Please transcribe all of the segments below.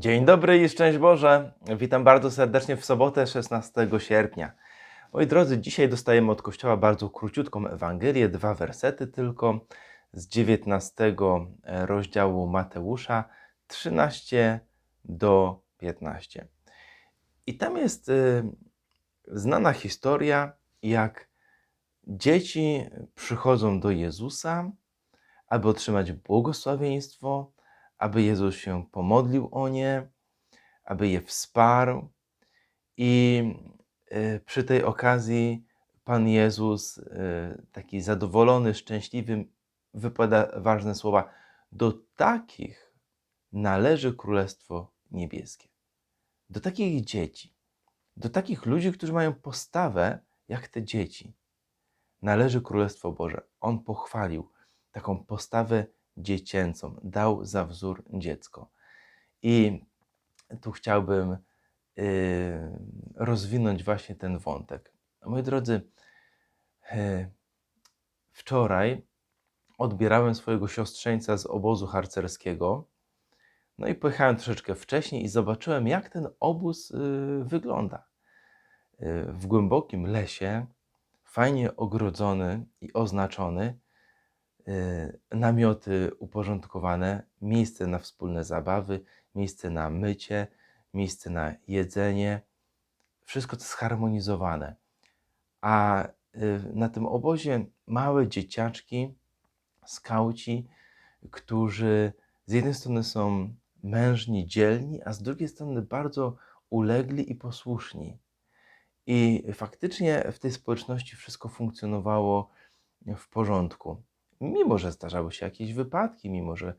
Dzień dobry i szczęść Boże. Witam bardzo serdecznie w sobotę 16 sierpnia. Moi drodzy, dzisiaj dostajemy od Kościoła bardzo króciutką Ewangelię, dwa wersety tylko z 19 rozdziału Mateusza 13 do 15. I tam jest y, znana historia, jak dzieci przychodzą do Jezusa, aby otrzymać błogosławieństwo, aby Jezus się pomodlił o nie, aby je wsparł. I y, przy tej okazji Pan Jezus, y, taki zadowolony, szczęśliwy, wypowiada ważne słowa: Do takich należy Królestwo Niebieskie. Do takich dzieci, do takich ludzi, którzy mają postawę jak te dzieci, należy Królestwo Boże. On pochwalił taką postawę dziecięcą, dał za wzór dziecko. I tu chciałbym y, rozwinąć właśnie ten wątek. Moi drodzy, y, wczoraj odbierałem swojego siostrzeńca z obozu harcerskiego. No i pojechałem troszeczkę wcześniej i zobaczyłem, jak ten obóz y, wygląda. Y, w głębokim lesie, fajnie ogrodzony i oznaczony, namioty uporządkowane, miejsce na wspólne zabawy, miejsce na mycie, miejsce na jedzenie. Wszystko to zharmonizowane. A y, na tym obozie małe dzieciaczki, skauci, którzy z jednej strony są mężni, dzielni, a z drugiej strony bardzo ulegli i posłuszni. I faktycznie w tej społeczności wszystko funkcjonowało w porządku. Mimo, że zdarzały się jakieś wypadki, mimo, że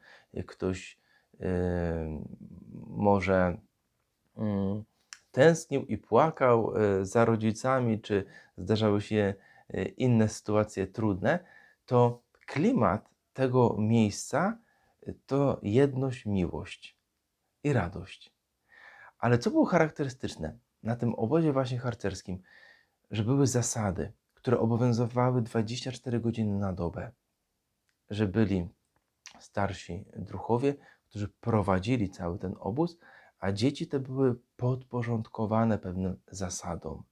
ktoś yy, może yy, tęsknił i płakał yy, za rodzicami, czy zdarzały się yy, inne sytuacje trudne, to klimat tego miejsca to jedność, miłość i radość. Ale co było charakterystyczne na tym obozie właśnie harcerskim, że były zasady, które obowiązywały 24 godziny na dobę, że byli starsi druchowie, którzy prowadzili cały ten obóz, a dzieci te były podporządkowane pewnym zasadom.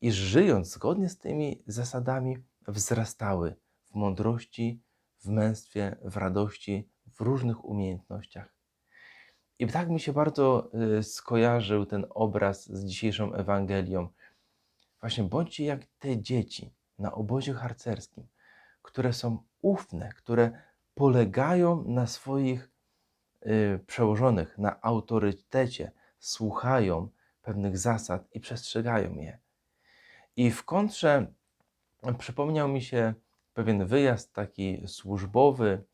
I żyjąc zgodnie z tymi zasadami, wzrastały w mądrości, w męstwie, w radości, w różnych umiejętnościach. I tak mi się bardzo y, skojarzył ten obraz z dzisiejszą Ewangelią. Właśnie bądźcie jak te dzieci na obozie harcerskim, które są ufne, które polegają na swoich y, przełożonych, na autorytecie, słuchają pewnych zasad i przestrzegają je. I w kontrze przypomniał mi się pewien wyjazd taki służbowy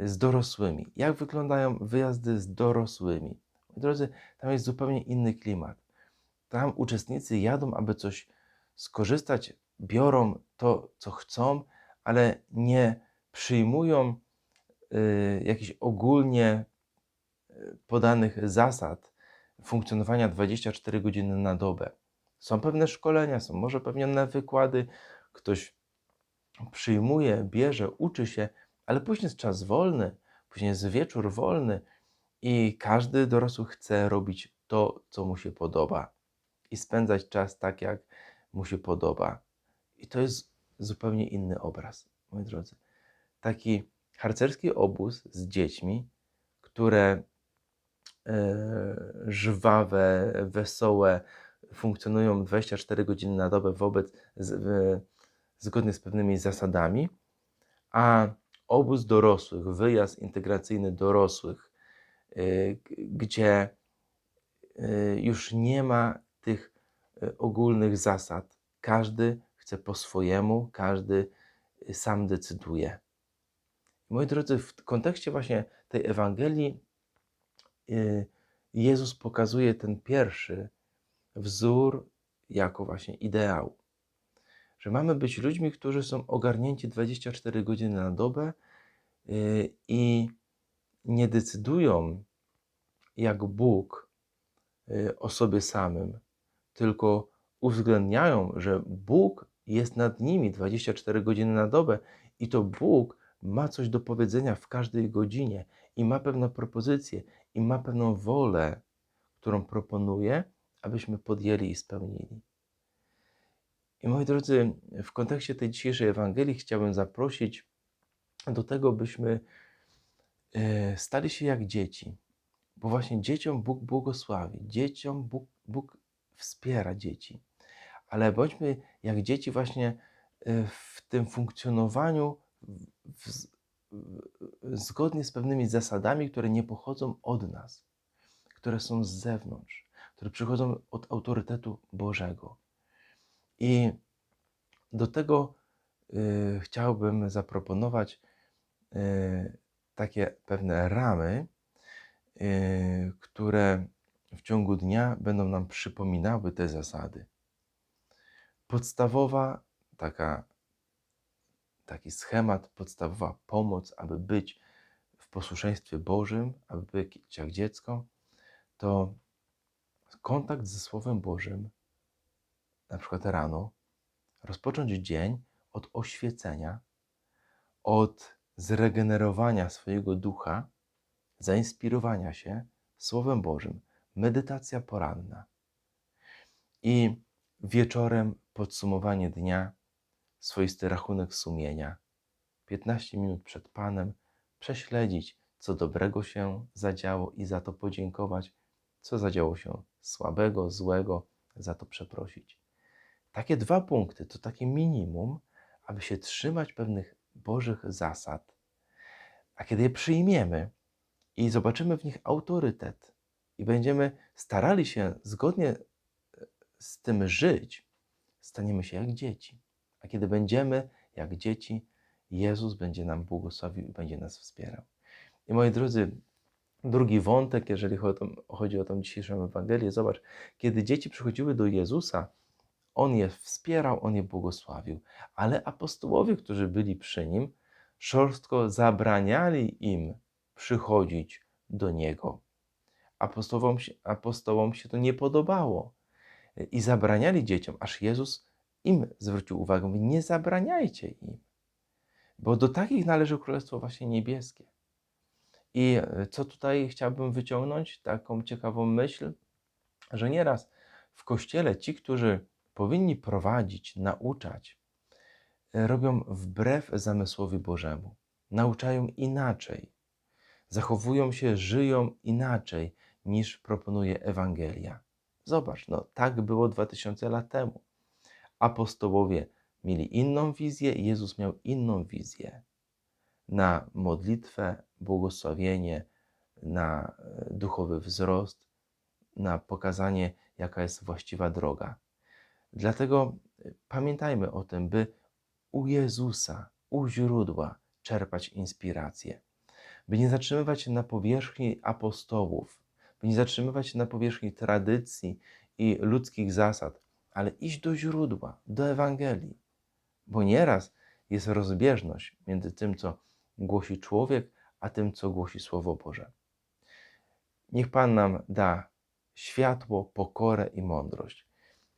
z dorosłymi. Jak wyglądają wyjazdy z dorosłymi? Drodzy, tam jest zupełnie inny klimat. Tam uczestnicy jadą, aby coś skorzystać, biorą to, co chcą, ale nie przyjmują y, jakichś ogólnie y, podanych zasad funkcjonowania 24 godziny na dobę. Są pewne szkolenia, są może pewne wykłady, ktoś przyjmuje, bierze, uczy się, ale później jest czas wolny, później jest wieczór wolny i każdy dorosły chce robić to, co mu się podoba i spędzać czas tak, jak mu się podoba. I to jest zupełnie inny obraz, moi drodzy. Taki harcerski obóz z dziećmi, które e, żwawe, wesołe, funkcjonują 24 godziny na dobę wobec, zgodnie z pewnymi zasadami, a obóz dorosłych, wyjazd integracyjny dorosłych, y, gdzie y, już nie ma tych ogólnych zasad. Każdy chce po swojemu, każdy sam decyduje. Moi drodzy, w kontekście właśnie tej Ewangelii Jezus pokazuje ten pierwszy wzór jako właśnie ideał. Że mamy być ludźmi, którzy są ogarnięci 24 godziny na dobę y, i nie decydują jak Bóg y, o sobie samym, tylko uwzględniają, że Bóg jest nad nimi 24 godziny na dobę i to Bóg ma coś do powiedzenia w każdej godzinie i ma pewne propozycje i ma pewną wolę, którą proponuje, abyśmy podjęli i spełnili. I moi drodzy, w kontekście tej dzisiejszej Ewangelii chciałbym zaprosić do tego, byśmy e, stali się jak dzieci, bo właśnie dzieciom Bóg błogosławi, dzieciom Bóg, Bóg wspiera dzieci, ale bądźmy jak dzieci właśnie e, w tym funkcjonowaniu w, w, zgodnie z pewnymi zasadami, które nie pochodzą od nas, które są z zewnątrz, które przychodzą od autorytetu Bożego. I do tego y, chciałbym zaproponować y, takie pewne ramy, y, które w ciągu dnia będą nam przypominały te zasady. Podstawowa taka, taki schemat, podstawowa pomoc, aby być w posłuszeństwie Bożym, aby być jak dziecko, to kontakt ze Słowem Bożym, na przykład rano, rozpocząć dzień od oświecenia, od zregenerowania swojego ducha, zainspirowania się Słowem Bożym, medytacja poranna. I wieczorem podsumowanie dnia, swoisty rachunek sumienia. 15 minut przed Panem prześledzić, co dobrego się zadziało i za to podziękować, co zadziało się słabego, złego, za to przeprosić. Takie dwa punkty to takie minimum, aby się trzymać pewnych Bożych zasad. A kiedy je przyjmiemy i zobaczymy w nich autorytet i będziemy starali się zgodnie e, z tym żyć, staniemy się jak dzieci. A kiedy będziemy jak dzieci, Jezus będzie nam błogosławił i będzie nas wspierał. I moi drodzy, drugi wątek, jeżeli chodzi o tą dzisiejszą Ewangelię, zobacz, kiedy dzieci przychodziły do Jezusa, on je wspierał, on je błogosławił. Ale apostołowie, którzy byli przy nim, szorstko zabraniali im przychodzić do niego. Apostołom się, apostołom się to nie podobało i zabraniali dzieciom, aż Jezus im zwrócił uwagę: Nie zabraniajcie im, bo do takich należy Królestwo właśnie Niebieskie. I e, co tutaj chciałbym wyciągnąć? Taką ciekawą myśl, że nieraz w kościele ci, którzy powinni prowadzić, nauczać, e, robią wbrew zamysłowi Bożemu. Nauczają inaczej, zachowują się, żyją inaczej niż proponuje Ewangelia. Zobacz, no tak było 2000 lat temu. Apostołowie mieli inną wizję, Jezus miał inną wizję na modlitwę, błogosławienie, na e, duchowy wzrost, na pokazanie, jaka jest właściwa droga. Dlatego y, pamiętajmy o tym, by u Jezusa, u źródła czerpać inspirację, by nie zatrzymywać się na powierzchni apostołów, by nie zatrzymywać się na powierzchni tradycji i ludzkich zasad, ale iść do źródła, do Ewangelii, bo nieraz jest rozbieżność między tym, co głosi człowiek, a tym, co głosi Słowo Boże. Niech Pan nam da światło, pokorę i mądrość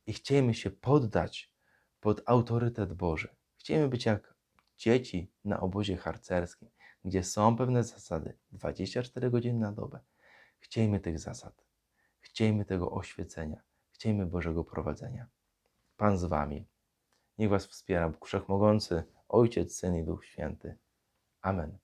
i chciejmy się poddać pod autorytet Boży. Chciejmy być jak dzieci na obozie harcerskim, gdzie są pewne zasady 24 godziny na dobę. Chciejmy tych zasad, chciejmy tego oświecenia, chciejmy Bożego prowadzenia. Pan z Wami. Niech Was wspiera Bóg Wszechmogący, Ojciec, Syn i Duch Święty. Amen.